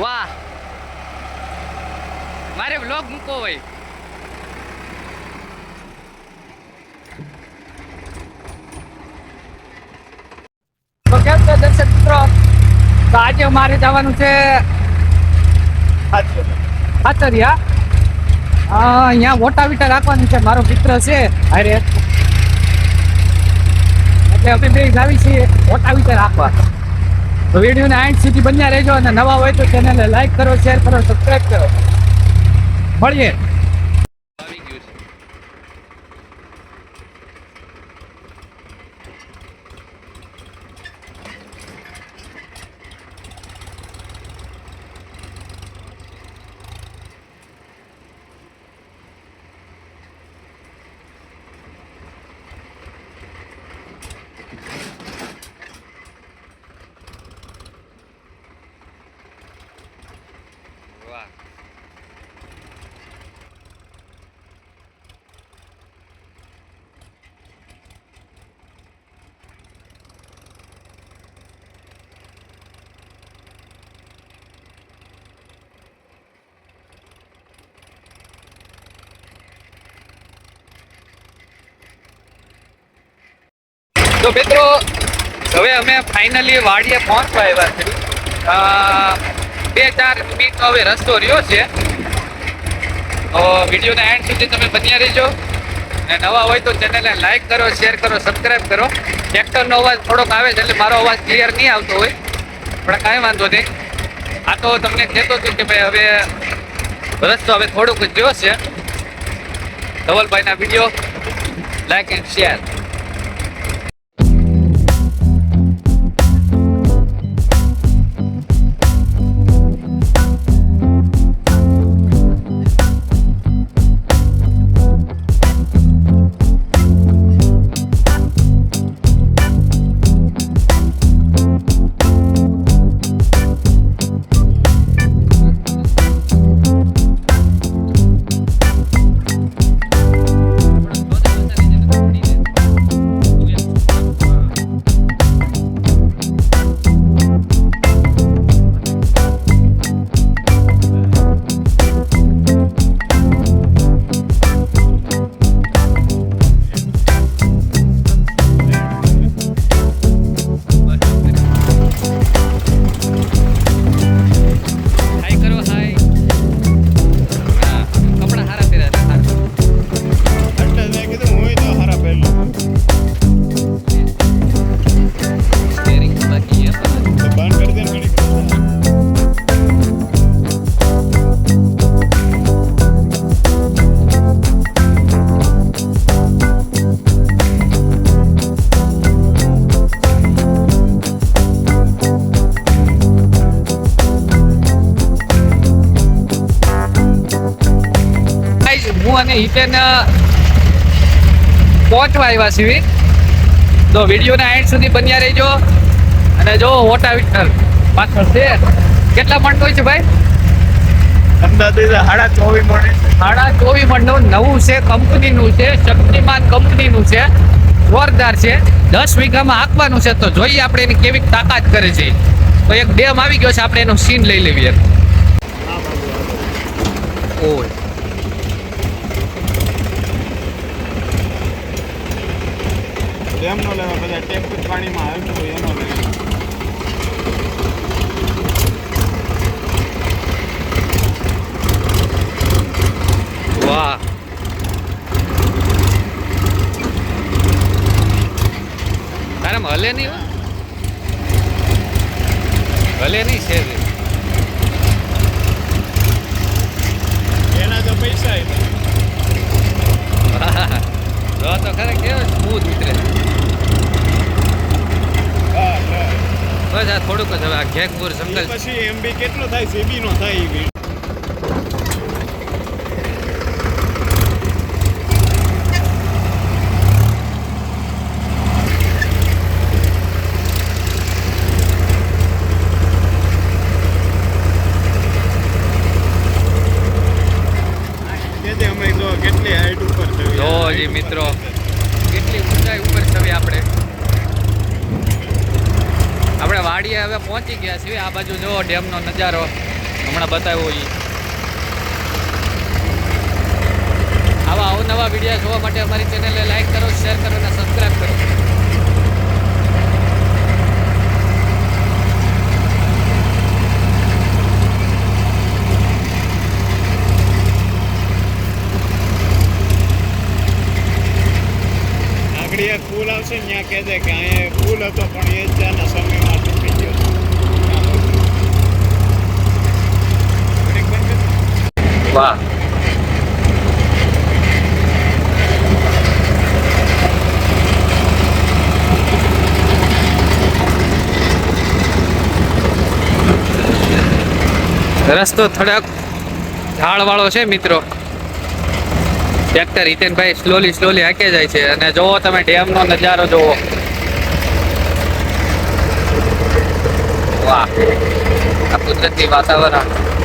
વાહ. મારે બ્લોગ મૂકો હોય. તો કેમ છો દર્શક મિત્રો? તો આજે મારે જવાનું છે ખાતરિયા અહીંયા વોટા વિટા રાખવાનું છે. મારો મિત્ર છે અરે એટલે અમે બે જાવી છીએ વોટા વિટા રાખવા. તો વિડીયોને આઠ સુધી બન્યા રહેજો અને નવા હોય તો ચેનલને લાઈક કરો શેર કરો સબસ્ક્રાઈબ કરો. મળીએ આવી ગયું છે વાહ તો મિત્રો, હવે અમે ફાઇનલી વાડીએ પહોંચવા આવ્યા છે બે ચાર મિનિટનો હવે રસ્તો રહ્યો છે. વિડીયોના એન્ડ સુધી તમે બન્યા રહેજો. અને નવા હોય તો ચેનલને લાઈક કરો શેર કરો સબસ્ક્રાઇબ કરો. ટ્રેક્ટરનો અવાજ થોડોક આવે છે એટલે મારો અવાજ ક્લિયર નહીં આવતો હોય. પણ કાંઈ વાંધો નહીં. આ તો તમને કહેતો હતો કે ભાઈ હવે રસ્તો હવે થોડુંક જ રહ્યો છે. ધવલભાઈના વીડિયો લાઈક એન્ડ શેર હું અને હિતેન પહોંચવા આવ્યા છીએ. તો વિડીયોના એન્ડ સુધી બન્યા રહેજો. અને જો મોટા વિઠ્ઠલ પાછળ છે કેટલા મણ હોય છે ભાઈ? અંદાજે સાડા ચોવીસ મળે સાડા ચોવીસ મણનું નવું છે કંપનીનું છે શક્તિમાન કંપનીનું છે જોરદાર છે. દસ વીઘામાં હાંકવાનું છે તો જોઈએ આપણે એની કેવી તાકાત કરે છે. તો એક ડેમ આવી ગયો છે આપણે એનો સીન લઈ લેવી એક ઓય. ડેમનો લેવા બધા ટેમ્પુ પાણીમાં આવ્યું હોય એનો લેવા વાહ. તારામાં હલે નહીં? હલે નહીં છે એના તો પૈસા તો ખરે કેવો સ્મૂથ ઉતરે હા, હા. બસ આ થોડુંક જ હવે આ ઘેકપુર જંગલ પછી એમબી કેટલો થાય? સીબી નો થાય જો કેટલી હાઈટ ઉપર છે જો જી મિત્રો કેટલી ઊંચાઈ ઉપર છવી આપણે આપણે વાડીએ હવે પહોંચી ગયા છીએ. આ બાજુ જો ડેમનો નજારો. હમણાં બતાવ્યો એ આવા અવનવા વીડિયો જોવા માટે અમારી ચેનલને લાઈક કરો, શેર કરો અને સબસ્ક્રાઈબ કરો. એક આવશે ત્યાં કહેજે કે અહીંયા ફૂલ હતો એ જ ત્યાંના સમયમાં તૂટી ગયો ઘડીક બંધ કર. વાહ રસ્તો થોડાક ઢાળવાળો છે, મિત્રો. ટ્રેક્ટર હિતેનભાઈ સ્લોલી સ્લોલી હાકે જાય છે. અને જોવો તમે ડેમનો નજારો, જોવો. વાહ. આ કુદરતી વાતાવરણ.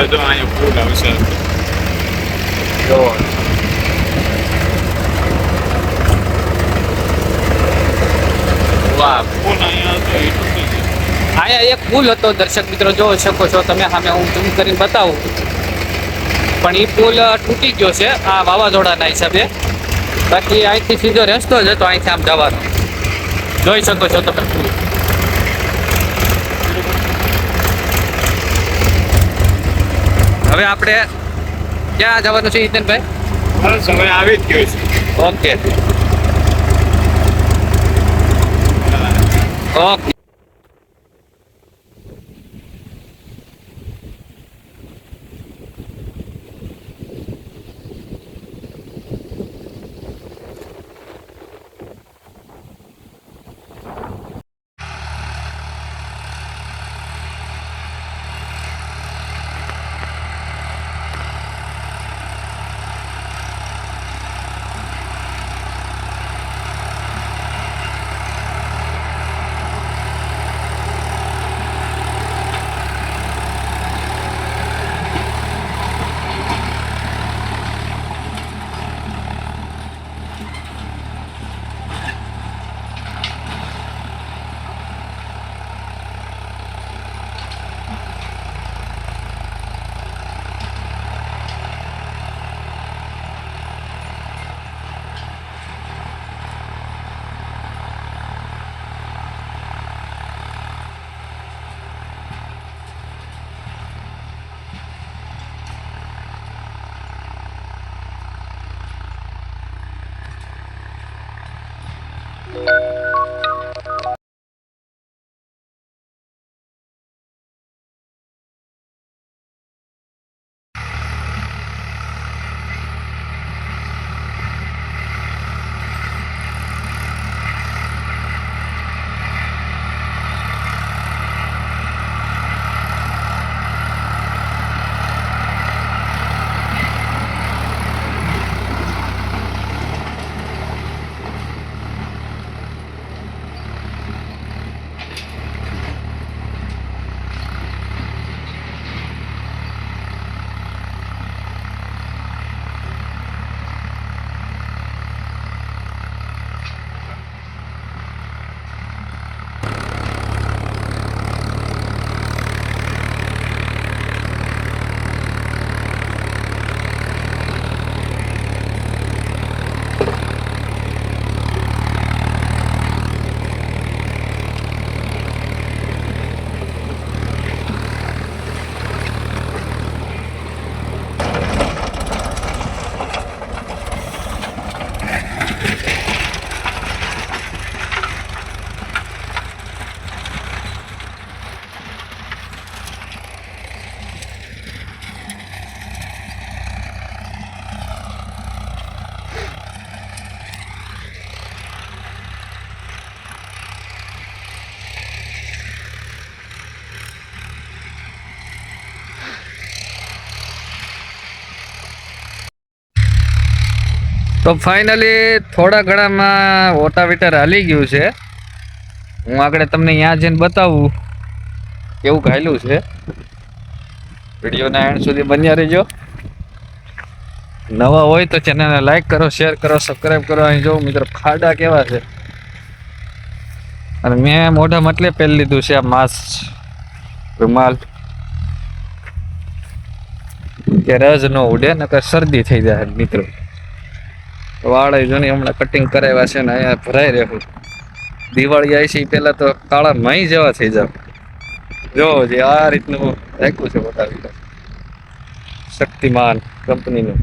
હવે જો અહીંયા પુલ આવશે જોવો વાહ. પુલ અહીંયા તૂટી ગયો અહીંયા એક પુલ હતો દર્શક મિત્રો જોઈ શકો છો તમે સામે હું ઝૂમ કરીને બતાવું. પણ એ પુલ તૂટી ગયો છે આ વાવાઝોડાના હિસાબે. બાકી અહીંથી સીધો રસ્તો જ હતો અહીંથી આમ જવાનો. જોઈ શકો છો તમે પુલ હવે આપણે ક્યાં જવાનું છે હિતેનભાઈ બસ હવે આવી જ ગયો છે. ઓકે. ઓકે. તો ફાઇનલી થોડા ઘણામાં ઓટાવીટર હાલી ગયું છે. હું આગળ તમને ત્યાં જઈને બતાવું કેવું ઘાયલું છે. વિડીયોના એન્ડ સુધી બન્યા રહેજો. નવા હોય તો ચેનલને લાઈક કરો શેર કરો સબસ્ક્રાઈબ કરો. અહીં જો મિત્રો ખાડા કેવા છે. અને મેં મોઢા મટલે પહેરી લીધું છે આ માસ્ક રૂમાલ. કે રજ ન ઉડે નકર શરદી થઈ જાય મિત્રો. વાળ જોની હમણાં કટિંગ કરાવ્યા છે ને અહીંયા ભરાઈ રહ્યું દિવાળી આવી છે પહેલા તો કાળા મહી જેવા થઈ જાવ. જો જે આ રીતનું રાખ્યું છે બતાવી શક્તિમાન કંપનીનું.